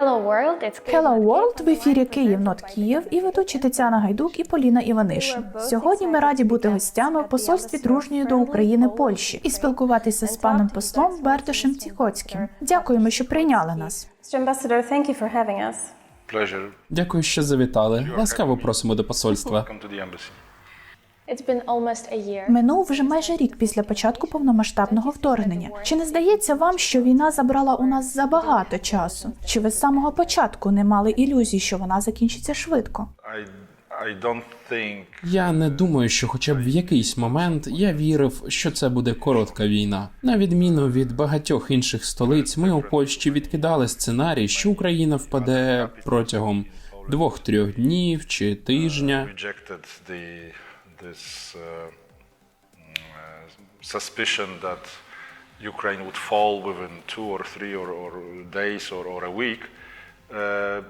Hello World, it's Hello World в ефірі Київ Нот Київ і ведучі Тетяна Гайдук і Поліна Іванишин. Сьогодні ми раді бути гостями в посольстві дружньої до України Польщі і спілкуватися з паном послом Бертишем Тіхоцьким. Дякуємо, що прийняли нас. Ambassador, thank you for having us. Дякую, що завітали. Ласкаво просимо до посольства. Минув вже майже рік після початку повномасштабного вторгнення. Чи не здається вам, що війна забрала у нас забагато часу? Чи ви з самого початку не мали ілюзій, що вона закінчиться швидко? I I don't think Я не думаю, що хоча б в якийсь момент я вірив, що це буде коротка війна. На відміну від багатьох інших столиць, ми у Польщі відкидали сценарій, що Україна впаде протягом двох-трьох днів чи тижня. This uh, uh, suspicion that Ukraine would fall within two or three or, or days or, or a week. Uh,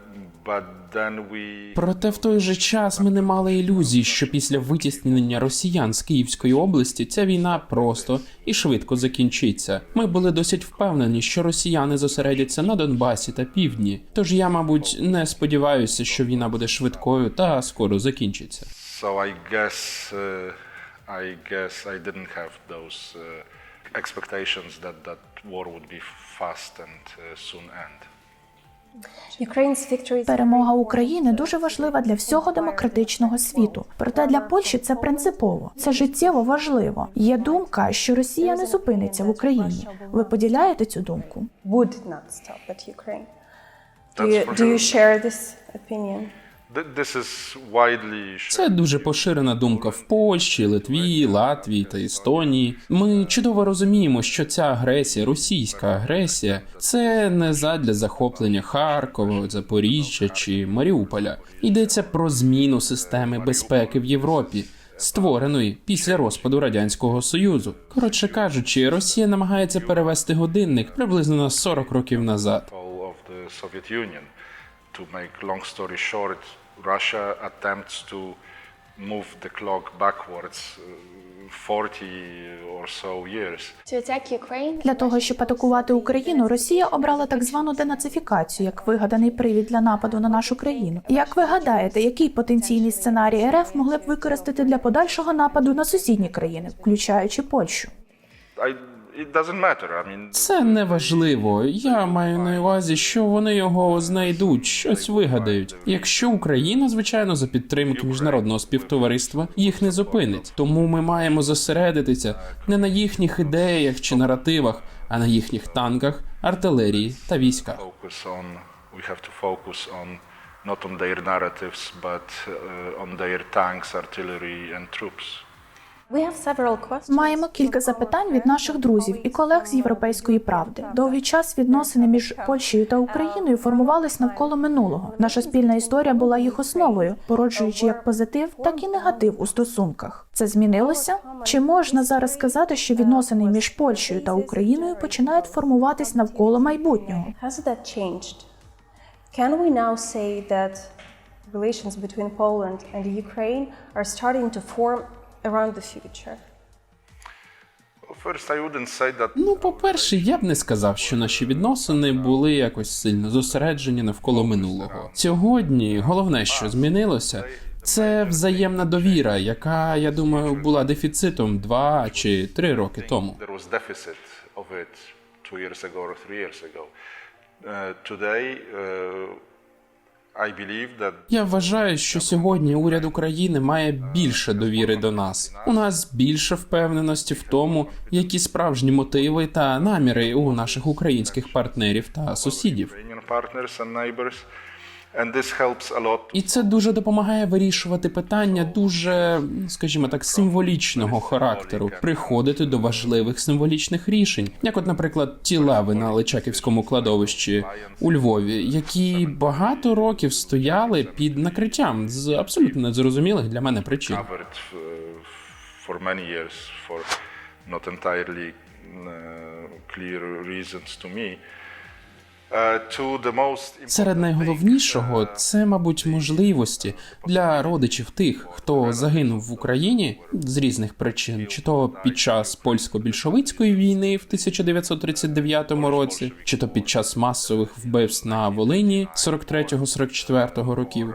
Проте в той же час ми не мали ілюзій, що після витіснення росіян з Київської області ця війна просто і швидко закінчиться. Ми були досить впевнені, що росіяни зосередяться на Донбасі та півдні. Тож я, мабуть, не сподіваюся, що війна буде швидкою та скоро закінчиться. So I guess uh, I guess I didn't have those uh, expectations that that war would be fast and uh, soon end. Ukraine's victory is Перемога України дуже важлива для всього демократичного світу. Проте для Польщі це принципово, це життєво важливо. Є думка, що Росія не зупиниться в Україні. Ви поділяєте цю думку? would not stop at Ukraine. Do you, do you share this opinion? Це дуже поширена думка в Польщі, Литві, Латвії та Естонії. Ми чудово розуміємо, що ця агресія, російська агресія, це не задля захоплення Харкова, Запоріжжя чи Маріуполя. Йдеться про зміну системи безпеки в Європі. Створеної після розпаду радянського союзу, коротше кажучи, Росія намагається перевести годинник приблизно на 40 років назад. Russia attempts to move the clock backwards uh, 40 or so years. to attack Ukraine. Для того щоб атакувати Україну, Росія обрала так звану денацифікацію як вигаданий привід для нападу на нашу країну. Як ви гадаєте, який потенційний сценарій РФ могли б використати для подальшого нападу на сусідні країни, включаючи Польщу? I, it doesn't matter. I mean, Це не важливо. Я маю на увазі, що вони його знайдуть, щось вигадають. Якщо Україна, звичайно, за підтримки міжнародного співтовариства їх не зупинить. Тому ми маємо зосередитися не на їхніх ідеях чи наративах, а на їхніх танках, артилерії та військах. not on their narratives, but uh, on their tanks, artillery, and troops. We have several questions. Маємо кілька запитань від наших друзів і колег з європейської правди. Довгий час відносини між Польщею та Україною формувались навколо минулого. Наша спільна історія була їх основою, породжуючи як позитив, так і негатив у стосунках. Це змінилося? Чи можна зараз сказати, що відносини між Польщею та Україною починають формуватись навколо майбутнього? Can we now say that relations between Poland and Ukraine are starting to form around the future? Well, first, I wouldn't say that Ну, по-перше, я б не сказав, що наші відносини були якось сильно зосереджені навколо минулого. Сьогодні головне, що змінилося, це взаємна довіра, яка, я думаю, була дефіцитом два чи три роки тому. Uh, today, Я вважаю, що сьогодні уряд України має більше довіри до нас. У нас більше впевненості в тому, які справжні мотиви та наміри у наших українських партнерів та сусідів. І це дуже допомагає вирішувати питання дуже, скажімо так, символічного характеру, приходити до важливих символічних рішень, як, от, наприклад, ті лави на Личаківському кладовищі у Львові, які багато років стояли під накриттям з абсолютно незрозумілих для мене причин. uh, not entirely uh, clear reasons to me. Серед найголовнішого uh, це, мабуть, можливості для родичів тих, хто загинув в Україні з різних причин, чи то під час польсько-більшовицької війни в 1939 році, чи то під час масових вбивств на Волині 43-44 років.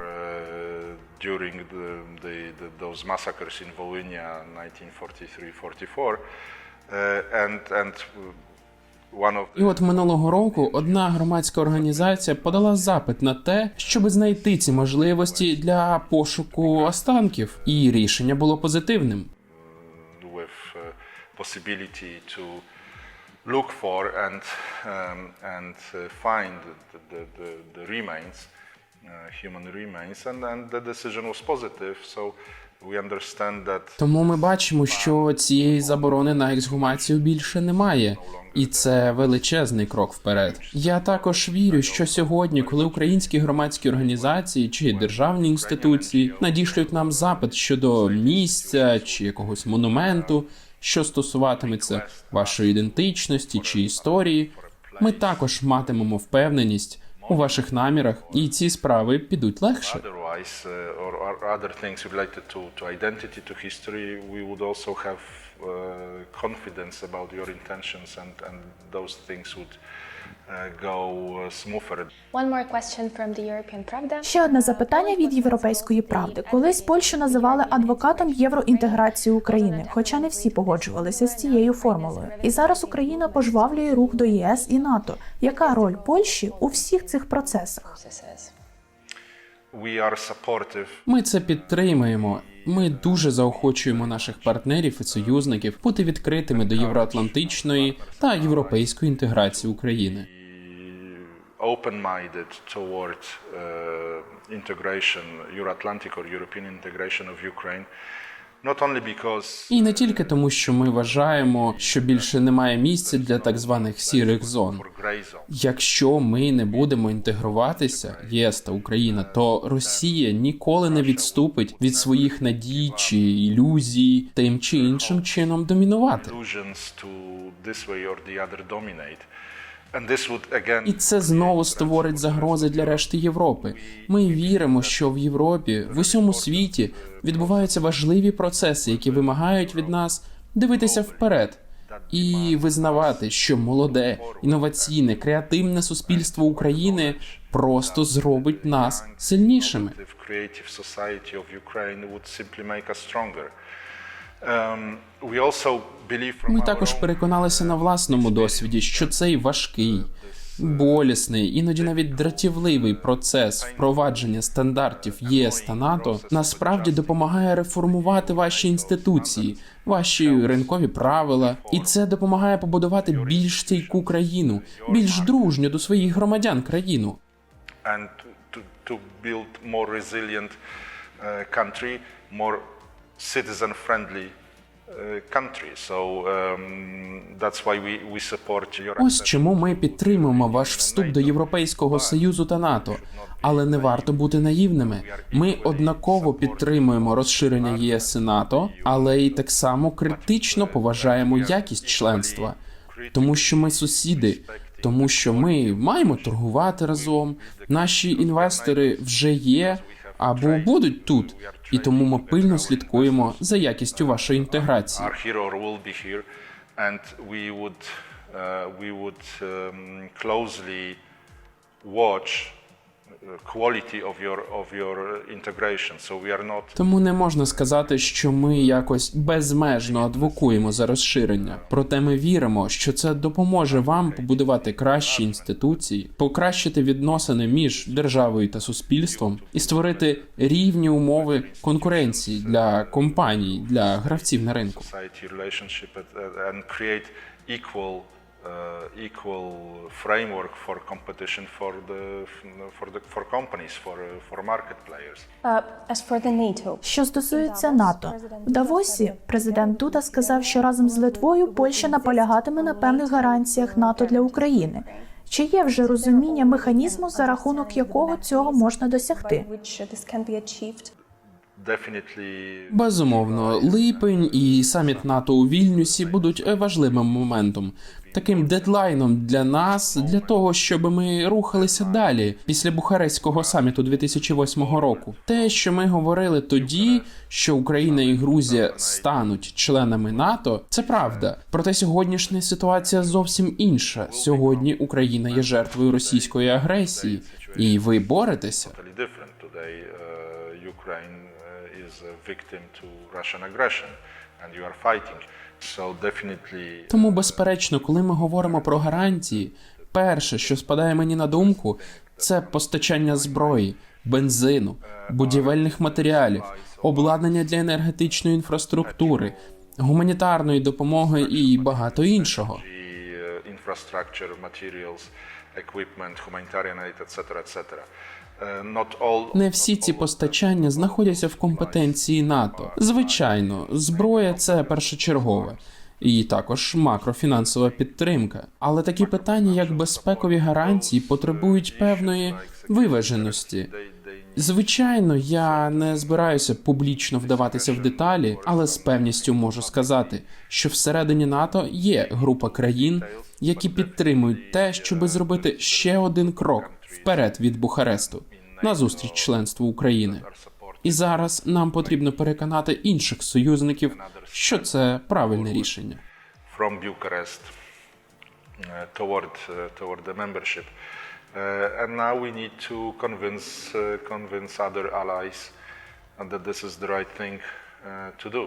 uh, during the, the, the, those massacres in Volhynia 1943-44, uh, and and І от минулого року одна громадська організація подала запит на те, щоб знайти ці можливості для пошуку останків, і рішення було позитивним. uh, look for and um, and uh, find the, the, the, the remains, uh, human remains, and, and the decision was positive. So Тому ми бачимо, що цієї заборони на ексгумацію більше немає, і це величезний крок вперед. Я також вірю, що сьогодні, коли українські громадські організації чи державні інституції надішлють нам запит щодо місця чи якогось монументу, що стосуватиметься вашої ідентичності чи історії, ми також матимемо впевненість у ваших намірах, і ці справи підуть легше. Otherwise, uh, or, or other things related to, to identity, to history, we would also have uh, confidence about your intentions, and, and those things would uh, go uh, smoother. One more question from the European Pravda. Ще одне запитання від європейської правди. Колись Польщу називали адвокатом євроінтеграції України, хоча не всі погоджувалися з цією формулою. І зараз Україна пожвавлює рух до ЄС і НАТО. Яка роль Польщі у всіх цих процесах? Ми це підтримуємо. Ми дуже заохочуємо наших партнерів і союзників бути відкритими до євроатлантичної та європейської інтеграції України. open-minded towards uh, integration, Euro-Atlantic or European integration of Ukraine, І не тільки тому, що ми вважаємо, що більше немає місця для так званих сірих зон. Якщо ми не будемо інтегруватися, єс та Україна, то Росія ніколи не відступить від своїх надій чи ілюзій, тим чи іншим чином домінувати. І це знову створить загрози для решти Європи. Ми віримо, що в Європі, в усьому світі відбуваються важливі процеси, які вимагають від нас дивитися вперед і визнавати, що молоде, інноваційне, креативне суспільство України просто зробить нас сильнішими. From Ми також переконалися на власному досвіді, що цей важкий, болісний, іноді навіть дратівливий процес впровадження стандартів ЄС та НАТО насправді допомагає реформувати ваші інституції, ваші ринкові правила, і це допомагає побудувати більш стійку країну, більш дружню до своїх громадян країну. more resilient uh, country, more citizen-friendly uh, country. So um, that's why we, we support your Ось чому ми підтримуємо ваш вступ до Європейського союзу та НАТО. Але не варто бути наївними. Ми однаково підтримуємо розширення ЄС і НАТО, але й так само критично поважаємо якість членства, тому що ми сусіди. Тому що ми маємо торгувати разом, наші інвестори вже є або будуть тут, і тому ми пильно слідкуємо за якістю вашої інтеграції. and we would uh, um, Тому не можна сказати, що ми якось безмежно адвокуємо за розширення. Проте ми віримо, що це допоможе вам побудувати кращі інституції, покращити відносини між державою та суспільством і створити рівні умови конкуренції для компаній, для гравців на ринку. Equal uh, equal framework for competition for the for the for companies for uh, for market players. Uh, as for the NATO, Що стосується НАТО, в Давосі президент Дуда сказав, що разом з Литвою Польща наполягатиме на певних гарантіях НАТО для України. Чи є вже розуміння механізму, за рахунок якого цього можна досягти? Безумовно, липень і саміт НАТО у Вільнюсі будуть е, важливим моментом, таким дедлайном для нас, для того, щоб ми рухалися далі після Бухарестського саміту 2008 року. Те, що ми говорили тоді, що Україна і Грузія стануть членами НАТО, це правда. Проте сьогоднішня ситуація зовсім інша. Сьогодні Україна є жертвою російської агресії, і ви боретеся. totally different. Today, uh, Ukraine uh, is a victim to Russian aggression, and you are fighting. So definitely, Тому, безперечно, коли ми говоримо про гарантії, перше, що спадає мені на думку, це постачання зброї, бензину, будівельних матеріалів, обладнання для енергетичної інфраструктури, гуманітарної допомоги і багато іншого. uh, infrastructure, materials, equipment, humanitarian aid, etc., etc. Не всі ці постачання знаходяться в компетенції НАТО. Звичайно, зброя це першочергове. І також макрофінансова підтримка. Але такі питання, як безпекові гарантії, потребують певної виваженості. Звичайно, я не збираюся публічно вдаватися в деталі, але з певністю можу сказати, що всередині НАТО є група країн, які підтримують те, щоб зробити ще один крок вперед від Бухаресту назустріч членству України. І зараз нам потрібно переконати інших союзників, що це правильне рішення. from Bucharest uh, toward uh, toward the membership. Uh, and now we need to convince uh, convince other allies uh, that this is the right thing uh, to do.